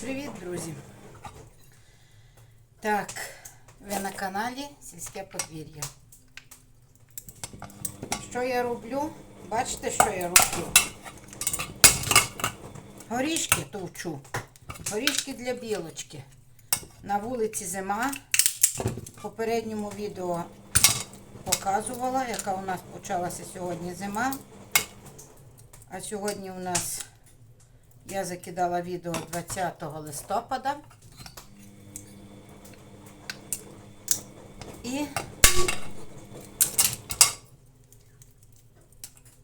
Привіт, друзі! Так, ви на каналі Сільське подвір'я. Що я роблю? Бачите, що я роблю? Горішки товчу. Горішки для білочки. На вулиці зима. В попередньому відео показувала, яка у нас почалася сьогодні зима. А сьогодні у нас я закидала відео 20 листопада. І,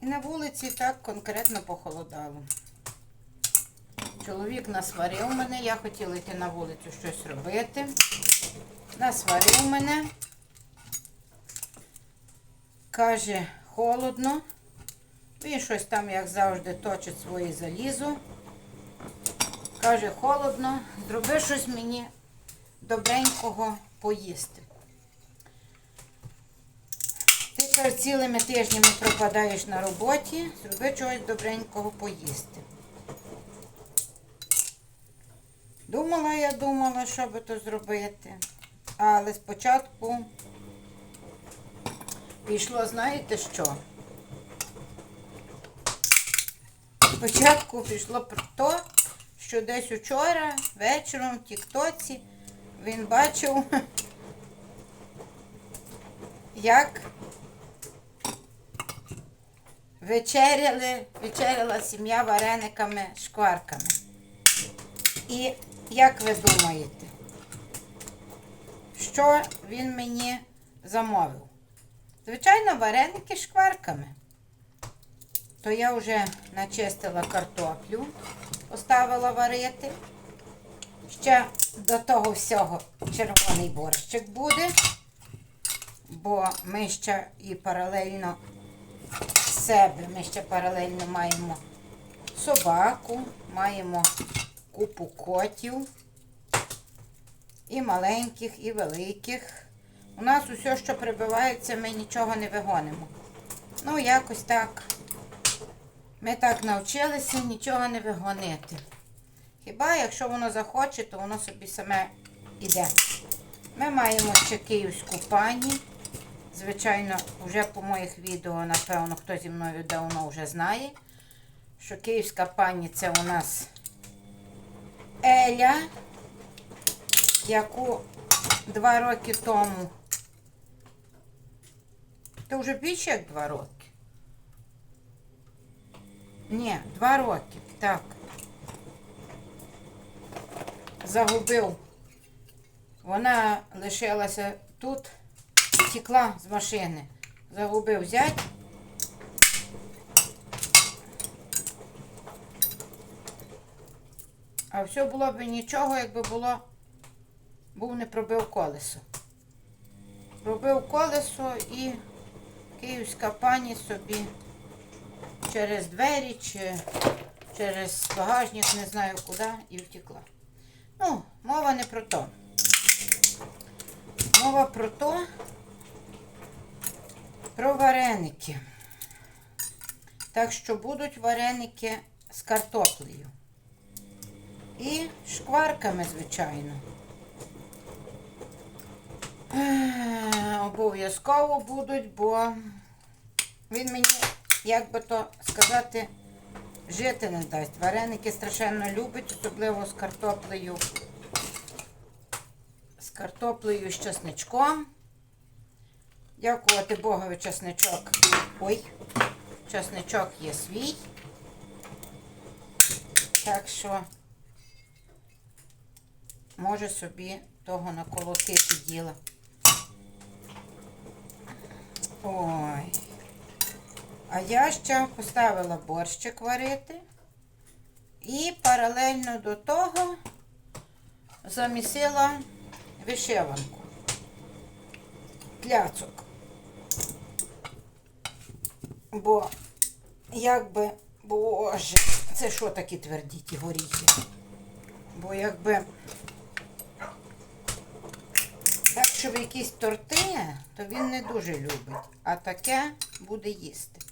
і на вулиці так конкретно похолодало. Чоловік насварив мене, я хотіла йти на вулицю щось робити. Насварив мене. Каже, холодно. Він щось там, як завжди, точить своє залізо. Каже, холодно, зроби щось мені добренького поїсти. Ти каже, цілими тижнями пропадаєш на роботі, зроби чогось добренького поїсти. Думала, я думала, що би то зробити. Але спочатку пішло, знаєте що? Спочатку пішло про те, що десь учора вечором в Тіктоці він бачив, як вечеряли, вечеряла сім'я варениками шкварками. І як ви думаєте, що він мені замовив? Звичайно, вареники шкварками. То я вже начистила картоплю, поставила варити. Ще до того всього червоний борщик буде, бо ми ще і паралельно себе, ми ще паралельно маємо собаку, маємо купу котів, і маленьких, і великих. У нас усе, що прибивається, ми нічого не вигонимо. Ну, якось так. Ми так навчилися нічого не вигонити. Хіба якщо воно захоче, то воно собі саме йде. Ми маємо ще київську пані. Звичайно, вже по моїх відео, напевно, хто зі мною давно вже знає, що київська пані це у нас Еля, яку два роки тому. То вже більше як два роки. Ні, два роки. Так. Загубив. Вона лишилася тут, втекла з машини. Загубив зять. А все було б нічого, якби було, був не пробив колесо. Пробив колесо і київська пані собі через двері чи через багажник, не знаю куди, і втекла. Ну, мова не про то. Мова про то, про вареники. Так що будуть вареники з картоплею. І шкварками, звичайно. Е, Обов'язково будуть, бо він мені, як би то сказати, жити не дасть. Вареники страшенно любить, особливо з картоплею. З картоплею з чесничком. Дякувати Богові чесничок. Ой, чесничок є свій. Так що може собі того наколотити діла. Ой. А я ще поставила борщик варити. І паралельно до того замісила вишиванку. Пляцок. Бо, якби, боже, це що такі тверді ті горіхи? Бо якби так, щоб якісь торти, то він не дуже любить. А таке буде їсти.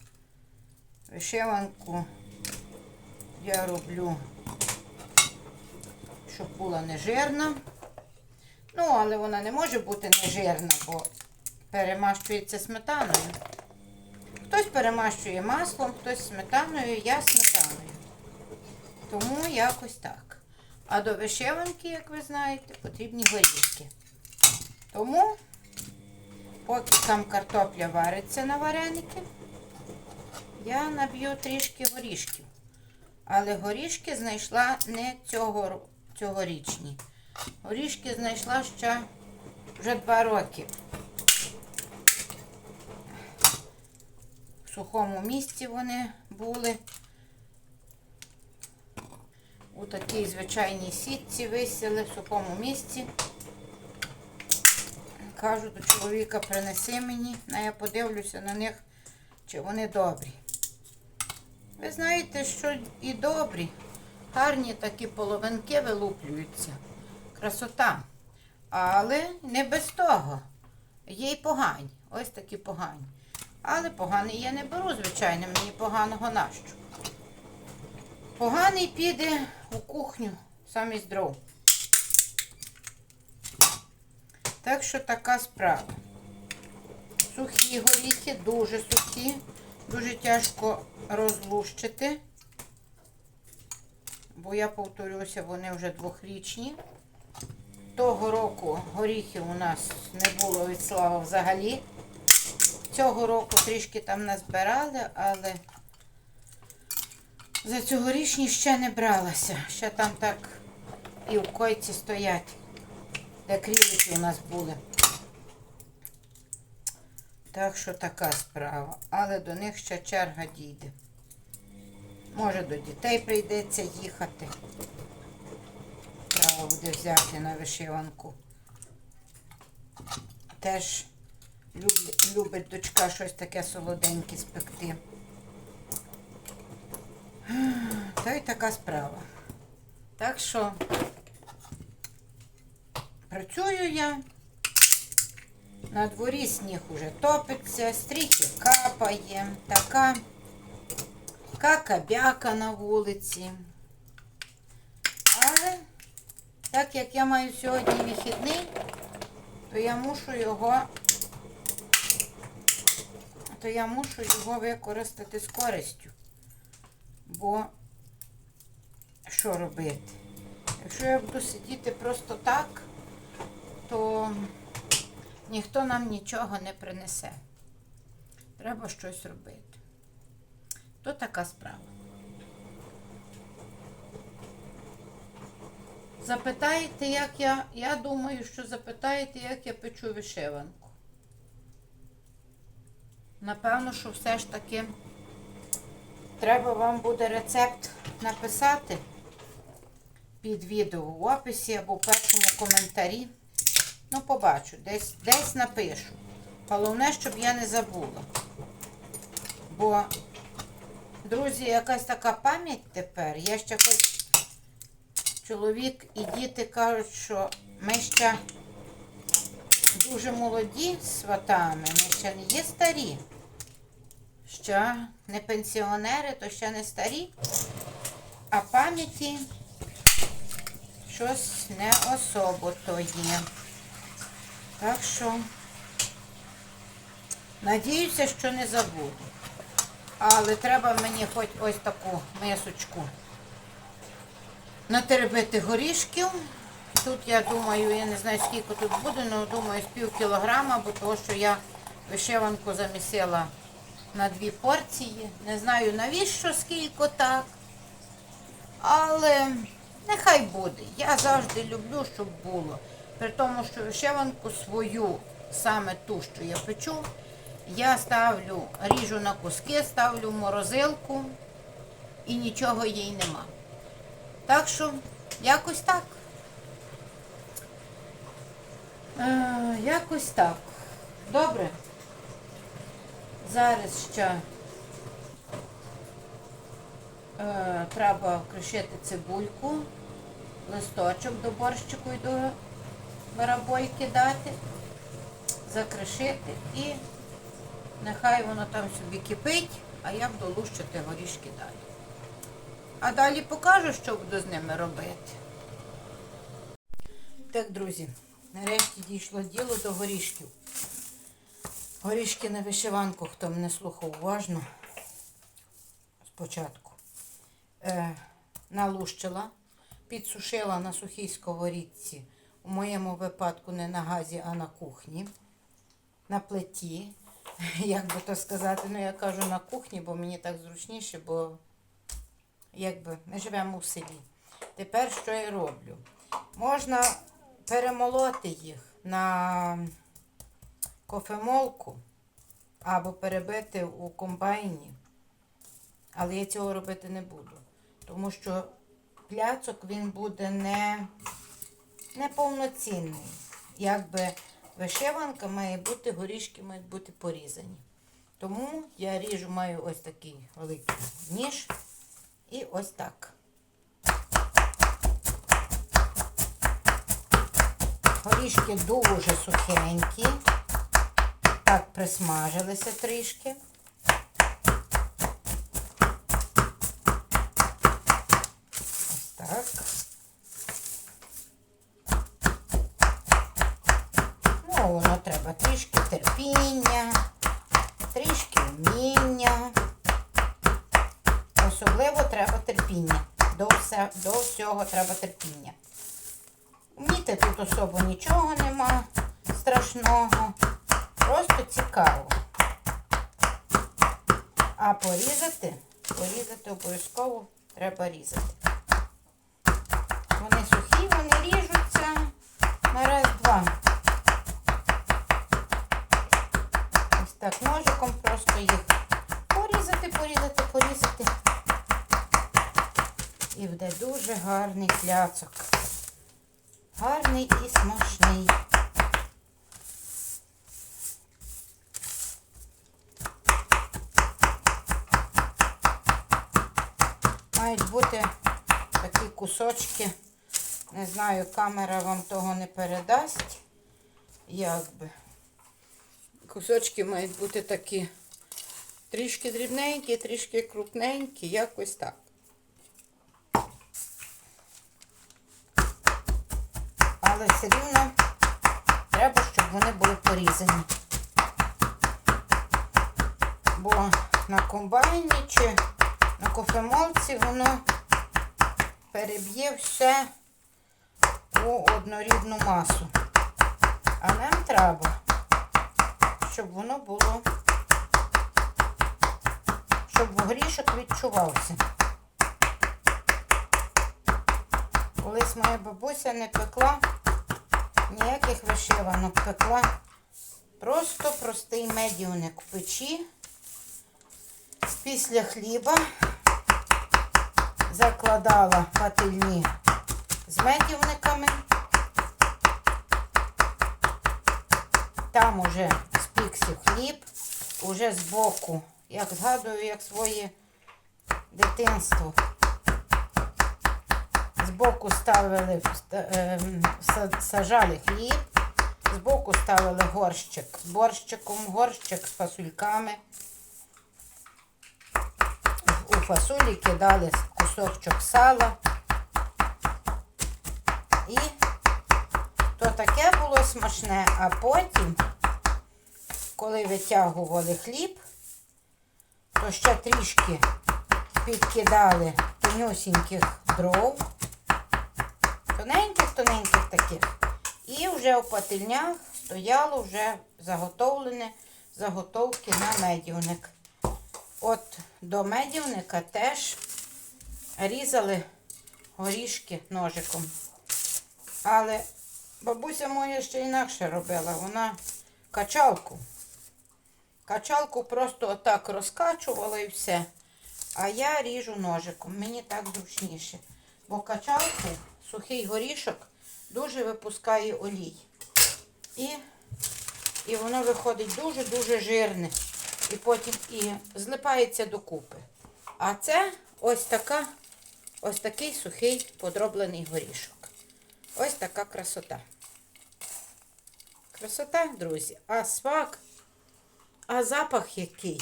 Вишиванку я роблю щоб була нежирна. Ну, але вона не може бути нежирна, бо перемащується сметаною. Хтось перемащує маслом, хтось сметаною, я сметаною. Тому якось так. А до вишиванки, як ви знаєте, потрібні горішки. Тому, поки там картопля вариться на вареники, я наб'ю трішки горішків. Але горішки знайшла не цього, цьогорічні. Горішки знайшла ще вже два роки. В сухому місці вони були. У такій звичайній сітці висіли в сухому місці. Кажу до чоловіка, принеси мені, а я подивлюся на них, чи вони добрі. Ви знаєте, що і добрі, гарні такі половинки вилуплюються. Красота. Але не без того. Є й погані. Ось такі погані. Але поганий я не беру, звичайно, мені поганого нащо. Поганий піде у кухню замість дров. Так що така справа. Сухі горіхи, дуже сухі, дуже тяжко розлущити. Бо я повторюся, вони вже двохрічні. Того року горіхів у нас не було від слава взагалі. Цього року трішки там назбирали, але за цьогорічні ще не бралася. Ще там так і в койці стоять, де крілики у нас були. Так що така справа. Але до них ще черга дійде. Може до дітей прийдеться їхати. Треба буде взяти на вишиванку. Теж любить, любить дочка щось таке солоденьке спекти. Та й така справа. Так що працюю я. На дворі сніг уже топиться, стріхи капає, така какабяка на вулиці. Але так як я маю сьогодні вихідний, то я мушу його, то я мушу його використати з користю. Бо що робити? Якщо я буду сидіти просто так, то ніхто нам нічого не принесе. Треба щось робити. То така справа. Запитаєте, як я. Я думаю, що запитаєте, як я печу вишиванку. Напевно, що все ж таки треба вам буде рецепт написати під відео в описі або в першому коментарі. Ну, побачу, десь, десь напишу. Головне, щоб я не забула. Бо, друзі, якась така пам'ять тепер. Я ще хоч чоловік і діти кажуть, що ми ще дуже молоді з сватами, ми ще не є старі. Ще не пенсіонери, то ще не старі, а пам'яті щось не особо то є. Так що, надіюся, що не забуду. Але треба мені хоч ось таку мисочку натеребити горішків. Тут, я думаю, я не знаю, скільки тут буде, але думаю, з пів кілограма, бо того, що я вишиванку замісила на дві порції. Не знаю навіщо, скільки так. Але нехай буде. Я завжди люблю, щоб було. При тому, що вишиванку свою, саме ту, що я печу, я ставлю, ріжу на куски, ставлю в морозилку і нічого їй нема. Так що, якось так. Е, якось так. Добре. Зараз ще е, треба кришити цибульку, листочок до борщику і до барабойки дати, закришити і нехай воно там собі кипить, а я буду лущити горішки далі. А далі покажу, що буду з ними робити. Так, друзі, нарешті дійшло діло до горішків. Горішки на вишиванку, хто мене слухав уважно спочатку. Е, налущила, підсушила на сухій сковорідці. У моєму випадку не на газі, а на кухні. На плиті. Як би то сказати, ну я кажу на кухні, бо мені так зручніше, бо якби ми живемо в селі. Тепер що я роблю? Можна перемолоти їх на кофемолку або перебити у комбайні. Але я цього робити не буду. Тому що пляцок він буде не, не повноцінний. Якби вишиванка має бути, горішки мають бути порізані. Тому я ріжу, маю ось такий великий ніж. І ось так. Горішки дуже сухенькі. Так, присмажилися трішки. Ось так. Ну, воно треба трішки терпіння, трішки вміння. Особливо треба терпіння. До, все, до всього треба терпіння. Вміти тут особо нічого нема страшного. Просто цікаво. А порізати, порізати обов'язково треба різати. Вони сухі, вони ріжуться на раз-два. Ось так ножиком просто їх порізати, порізати, порізати. І буде дуже гарний кляцок. Гарний і смачний. Мають бути такі кусочки. Не знаю, камера вам того не передасть. Якби. Кусочки мають бути такі трішки дрібненькі, трішки крупненькі, якось так. Але все рівно треба, щоб вони були порізані. Бо на комбайні чи на кофемолці воно переб'є все у однорідну масу. А нам треба, щоб воно було, щоб горішок відчувався. Колись моя бабуся не пекла ніяких вишиванок, пекла просто простий медівник в печі. Після хліба закладала пательні з медівниками. Там уже спікся хліб, уже збоку, як згадую, як своє дитинство. Збоку ставили, ем, сажали хліб, збоку ставили горщик з борщиком, горщик з фасульками. У фасолі кидали кусочок сала. І то таке було смачне, а потім, коли витягували хліб, то ще трішки підкидали тонюсіньких дров, тоненьких-тоненьких таких. І вже у пательнях стояло вже заготовлене заготовки на медівник. От до медівника теж різали горішки ножиком. Але бабуся моя ще інакше робила. Вона качалку. Качалку просто отак розкачувала і все. А я ріжу ножиком. Мені так зручніше. Бо качалку, сухий горішок, дуже випускає олій. І, і воно виходить дуже-дуже жирне. І потім і злипається докупи. А це ось така, ось такий сухий подроблений горішок. Ось така красота. Красота, друзі. А смак, а запах який.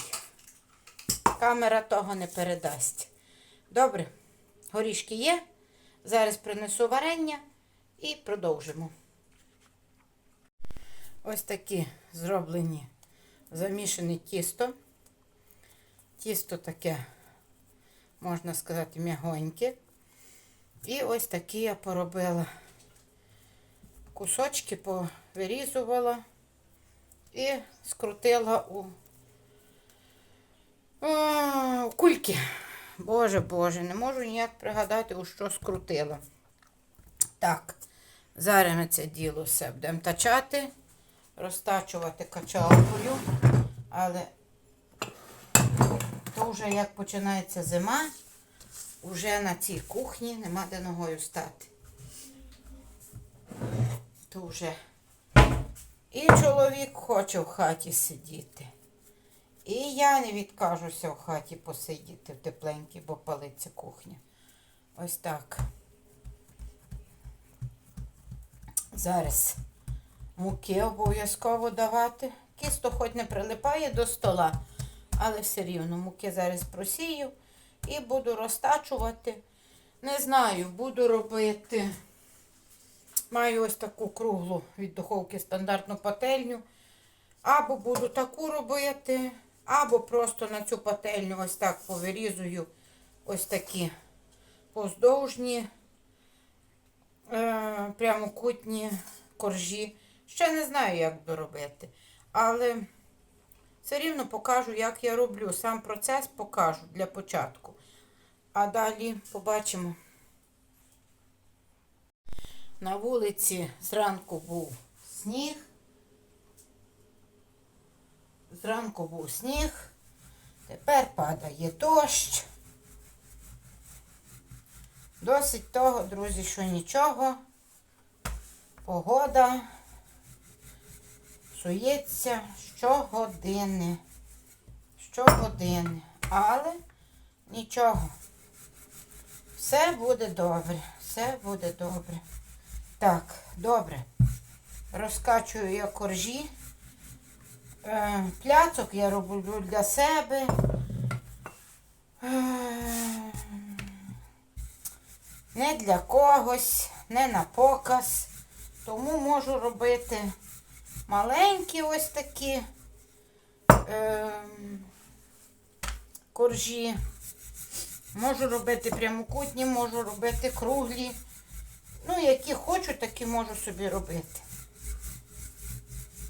Камера того не передасть. Добре, горішки є. Зараз принесу варення і продовжимо. Ось такі зроблені замішане тісто. Тісто таке, можна сказати, м'ягоньке. І ось такі я поробила. Кусочки повирізувала і скрутила у, у кульки. Боже Боже, не можу ніяк пригадати, у що скрутила. Так, зараз ми це діло все будемо тачати, розтачувати качалкою, але то вже як починається зима, вже на цій кухні нема де ногою стати. То вже і чоловік хоче в хаті сидіти. І я не відкажуся в хаті посидіти в тепленькій, бо палиться кухня. Ось так. Зараз муки обов'язково давати. Кісто хоч не прилипає до стола, але все рівно муки зараз просію і буду розтачувати. Не знаю, буду робити. Маю ось таку круглу від духовки стандартну пательню. Або буду таку робити, або просто на цю пательню ось так повирізую ось такі поздовжні е, прямокутні коржі. Ще не знаю, як би робити. Але все рівно покажу, як я роблю. Сам процес покажу для початку. А далі побачимо. На вулиці зранку був сніг. Зранку був сніг. Тепер падає дощ. Досить того, друзі, що нічого. Погода псується щогодини. Щогодини. Але нічого. Все буде добре. Все буде добре. Так, добре. Розкачую я коржі. Е, Пляцок я роблю для себе. Е, Не для когось, не на показ. Тому можу робити маленькі ось такі е, коржі. Можу робити прямокутні, можу робити круглі. Ну, які хочу, такі можу собі робити.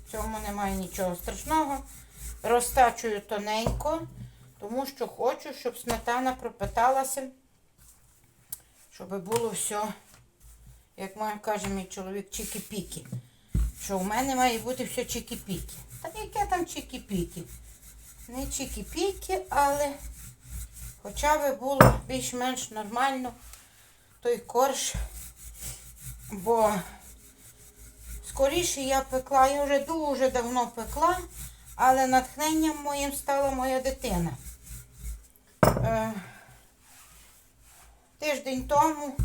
В цьому немає нічого страшного. Розтачую тоненько, тому що хочу, щоб сметана пропиталася, щоб було все, як має каже мій чоловік, чики-піки. Що в мене має бути все чики-піки. Та яке там чики-піки? Не чики-піки, але хоча б було більш-менш нормально той корж. Бо скоріше я пекла, я вже дуже давно пекла, але натхненням моїм стала моя дитина. Е, тиждень тому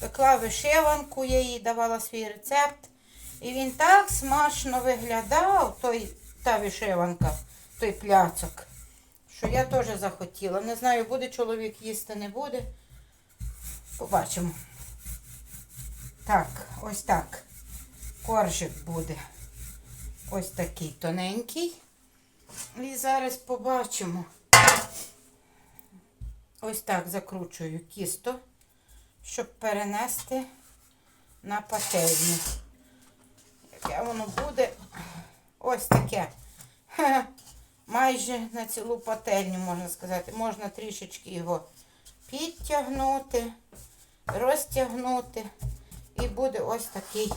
пекла вишиванку, я їй давала свій рецепт. І він так смачно виглядав, той, та вишиванка, той пляцок, що я теж захотіла. Не знаю, буде чоловік їсти, не буде. Побачимо. Так, ось так. Коржик буде ось такий тоненький. І зараз побачимо. Ось так закручую кісто, щоб перенести на пательню. Яке воно буде ось таке. Майже на цілу пательню, можна сказати. Можна трішечки його підтягнути, розтягнути. І буде ось такий,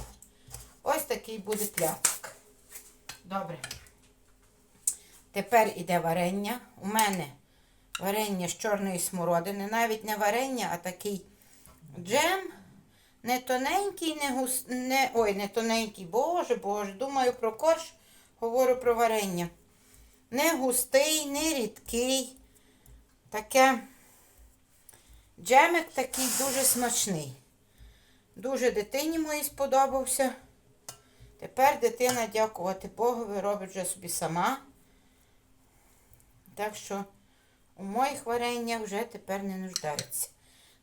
ось такий буде пляцок. Добре. Тепер іде варення. У мене варення з чорної смородини. Навіть не варення, а такий джем. Не тоненький, не гус... не... Ой, не тоненький, боже, боже. Думаю про корж, говорю про варення. Не густий, не рідкий. Таке джемик такий дуже смачний. Дуже дитині моїй сподобався. Тепер дитина, дякувати Богові, робить вже собі сама. Так що у моїх вареннях вже тепер не нуждається.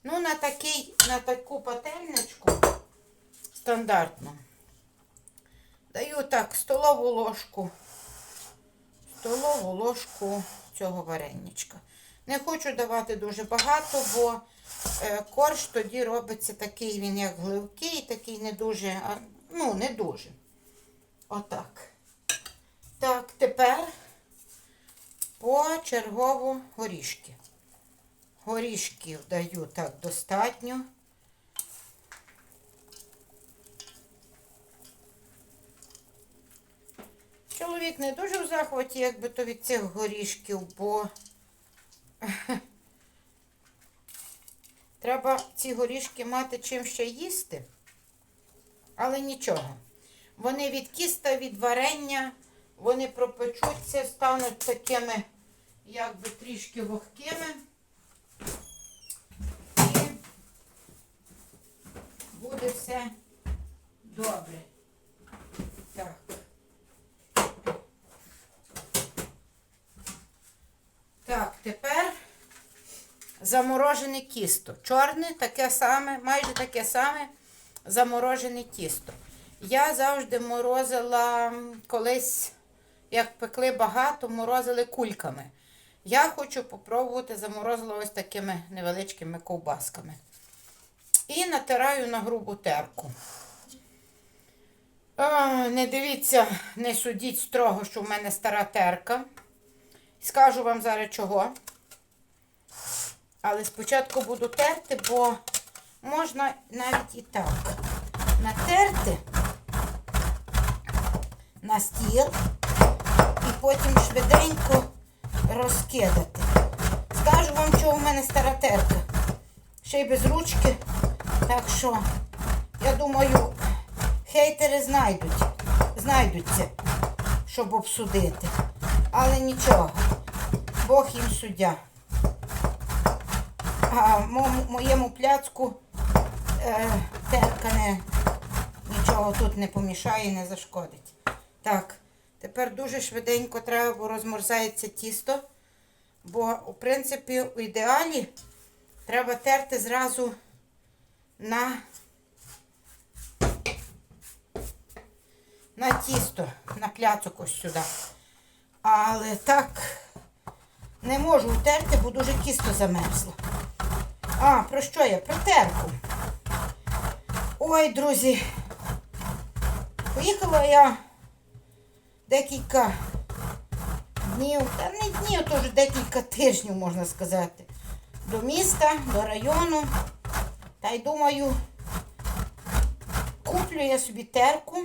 Ну, на такий, на таку пательничку стандартно. Даю так столову ложку, столову ложку цього вареничка. Не хочу давати дуже багато, бо е, корж тоді робиться такий, він як гливкий, такий не дуже, ну, не дуже. Отак. Так, тепер почергово горішки. Горішків даю так достатньо. Чоловік не дуже в захваті, якби то від цих горішків, бо треба ці горішки мати чим ще їсти. Але нічого. Вони від кіста, від варення, вони пропечуться, стануть такими, якби трішки вогкими. І буде все добре. Так. Так, тепер заморожене тісто. Чорне, таке саме, майже таке саме заморожене тісто. Я завжди морозила колись, як пекли багато, морозили кульками. Я хочу попробувати заморозила ось такими невеличкими ковбасками. І натираю на грубу терку. А, не дивіться, не судіть строго, що в мене стара терка. Скажу вам зараз чого. Але спочатку буду терти, бо можна навіть і так. Натерти на стіл і потім швиденько розкидати. Скажу вам, що в мене стара терка. Ще й без ручки. Так що, я думаю, хейтери знайдуть, знайдуться, щоб обсудити. Але нічого, Бог їм суддя. А мо- моєму пляцку е, терка не, нічого тут не помішає, не зашкодить. Так, тепер дуже швиденько треба, бо розморзається тісто. Бо, в принципі, в ідеалі треба терти зразу на, на тісто, на пляцок ось сюди. Але так не можу втерти, бо дуже тісто замерзло. А, про що я? Про терку. Ой, друзі. Поїхала я декілька днів, та не днів, то вже декілька тижнів, можна сказати, до міста, до району. Та й думаю, куплю я собі терку.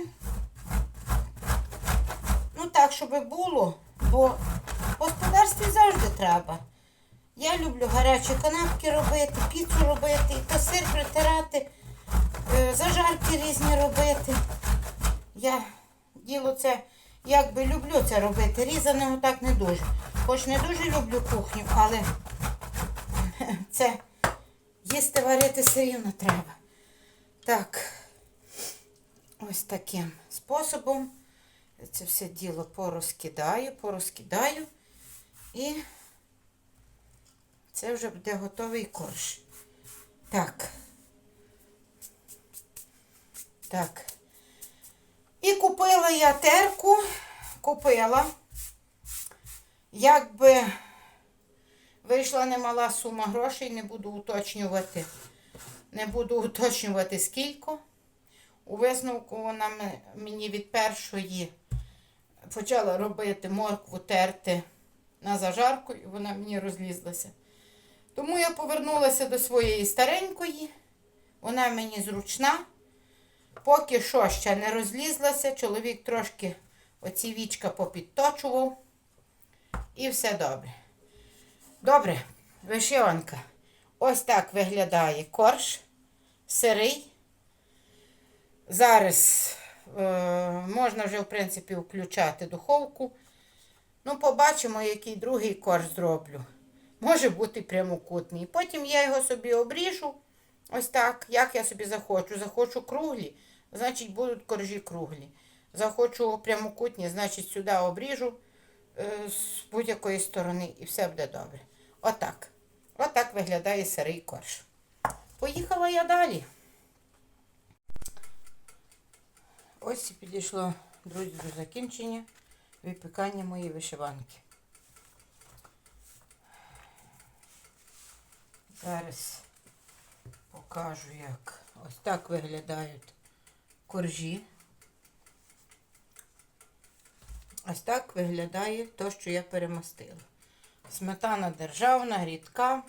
Ну так, щоб було, бо в господарстві завжди треба. Я люблю гарячі канапки робити, піцу робити, і то сир притирати, е, зажарки різні робити. Я діло це якби люблю це робити. Різаного так не дуже. Хоч не дуже люблю кухню, але це їсти варити все рівно треба. Так, ось таким способом. Це все діло порозкидаю, порозкидаю. І це вже буде готовий корж. Так. Так. Купила я терку. Купила. Якби вийшла немала сума грошей, не буду уточнювати. Не буду уточнювати скільки. У висновку вона мені від першої почала робити моркву терти на зажарку, і вона мені розлізлася. Тому я повернулася до своєї старенької. Вона мені зручна. Поки що ще не розлізлася. Чоловік трошки оці вічка попідточував. І все добре. Добре, вишиванка. Ось так виглядає корж сирий. Зараз е, можна вже, в принципі, включати духовку. Ну, побачимо, який другий корж зроблю. Може бути прямокутний. Потім я його собі обріжу. Ось так, як я собі захочу. Захочу круглі, значить будуть коржі круглі. Захочу прямокутні, значить сюди обріжу е, з будь-якої сторони і все буде добре. Отак. Отак виглядає сирий корж. Поїхала я далі. Ось і підійшло, друзі, до закінчення випікання моєї вишиванки. Зараз покажу, як ось так виглядають коржі. Ось так виглядає те, що я перемастила. Сметана державна, рідка,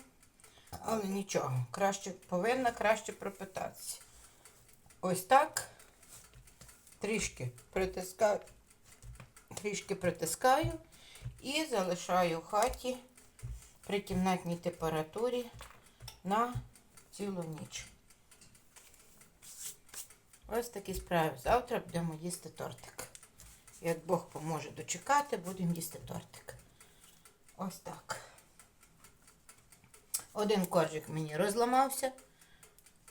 але нічого, краще, повинна краще пропитатися. Ось так трішки притискаю, трішки притискаю і залишаю в хаті при кімнатній температурі на цілу ніч. Ось такі справи. Завтра будемо їсти тортик. Як Бог поможе дочекати, будемо їсти тортик. Ось так. Один коржик мені розламався.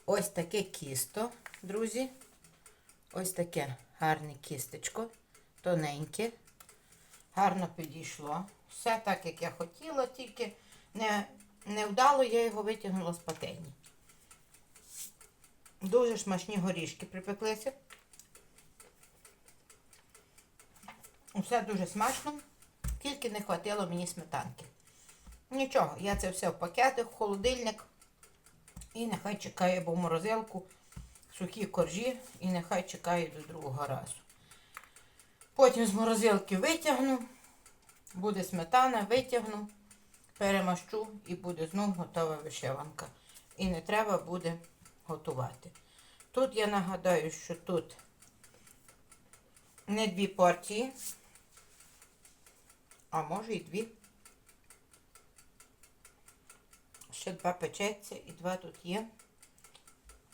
Ось таке кісто, друзі. Ось таке гарне кістечко, тоненьке. Гарно підійшло. Все так, як я хотіла, тільки не, невдало я його витягнула з пательні. Дуже смачні горішки припеклися. Все дуже смачно, тільки не хватило мені сметанки. Нічого, я це все в пакети, в холодильник. І нехай чекає, бо в морозилку сухі коржі і нехай чекає до другого разу. Потім з морозилки витягну, буде сметана, витягну, перемащу і буде знову готова вишиванка. І не треба буде готувати. Тут я нагадаю, що тут не дві порції, а може і дві. Ще два печеться і два тут є.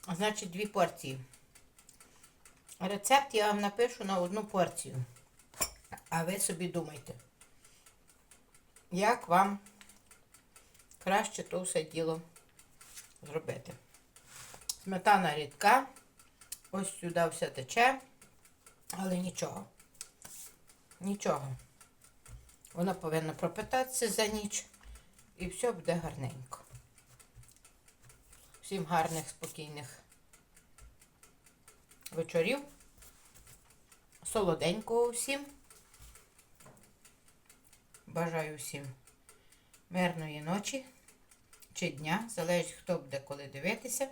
Значить, дві порції. Рецепт я вам напишу на одну порцію. А ви собі думайте, як вам краще то все діло зробити. Сметана рідка. Ось сюди все тече, але нічого. Нічого. Вона повинна пропитатися за ніч і все буде гарненько. Всім гарних, спокійних вечорів. Солоденького всім. Бажаю всім мирної ночі чи дня. Залежить, хто буде коли дивитися.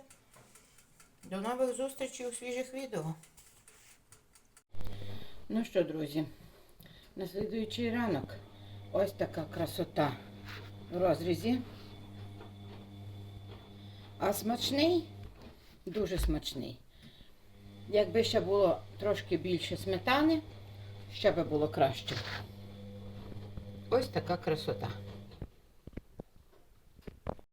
До нових зустрічей у свіжих відео. Ну що, друзі, на слідуючий ранок ось така красота в розрізі. А смачний, дуже смачний. Якби ще було трошки більше сметани, ще би було краще. Ось така красота.